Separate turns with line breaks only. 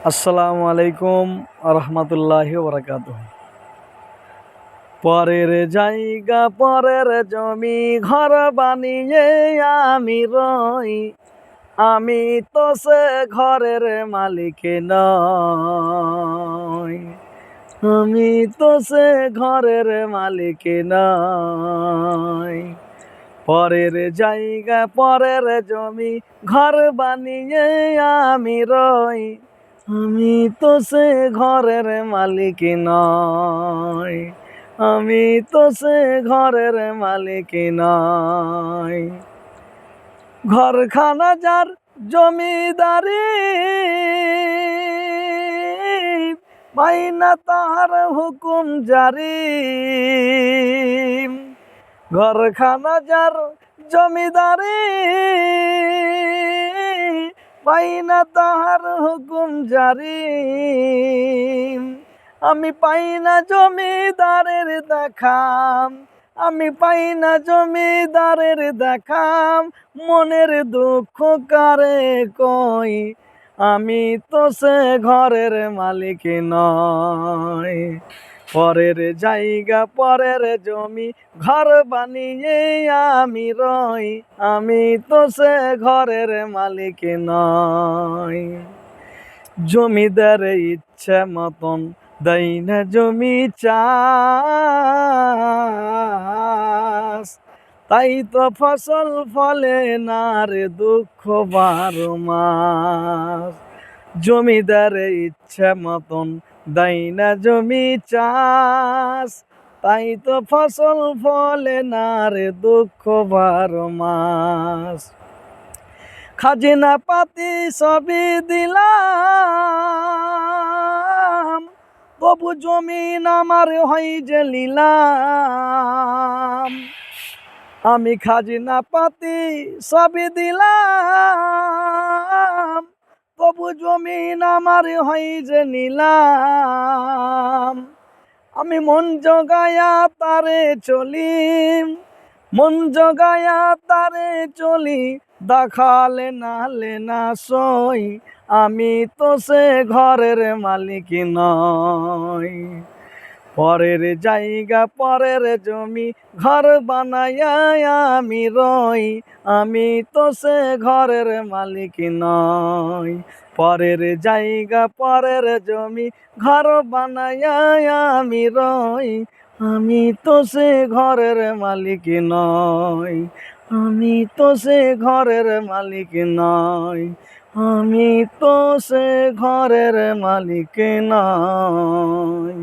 আসসালামু আলাইকুম রহমতুল্লাহ বরকাত পরের জায়গা, পরের জমি, ঘর বানিয়ে আমি রই। আমি তো সে ঘরের মালিক নই। আমি তো সে ঘরের মালিক নই। পরের জায়গা, পরের জমি, ঘর বানিয়ে আমি রই। আমি তো সে ঘরের মালিক নয় আমি তো সে ঘরের মালিক নয় ঘরখানা যার জমিদারি পাই না তাহার হুকুম জারি। ঘরখানা যার জমিদারি পাই না তাহার হুকুম জারি। আমি পাই না জমিদারের দেখাম আমি পাই না জমিদারের দেখাম মনের দুঃখ কারে কই? আমি তো সে ঘরের মালিক নয়। পরের জায়গা, পরের জমি, ঘর বানিয়ে আমি রই। আমি তো সে ঘরের মালিক নয় জমিদার ইচ্ছে মতন দেয় না জমি চাষ। তাই তো ফসল ফলে না রে দুঃখ বারো মাস। জমিদার ইচ্ছে মতন দেয় না জমি চাষ, তাই তো ফসল ফলে না রে দুঃখ বারো মাস। খাজনা পাতি সবই দিলাম, তবু জমিন আমার হই যে লিলাম আমি খাজনা পাতি সবই দিলাম জমিন আমার হয় যে নিলাম। আমি মন জগায়া তারে চলি, মন জগায়া তারে চলি, দেখালে না লেনা সই। আমি তো সে ঘরের মালিক নই। পরের জায়গা, পরের জমি, ঘর বানায়া আমি রই। আমি তো সে ঘরের মালিক নই। পরের জায়গা, পরের জমি, ঘর বানায়া আমি রই। আমি তো সে ঘরের মালিক নই। আমি তো সে ঘরের মালিক নই। আমি তো সে ঘরের মালিক নয়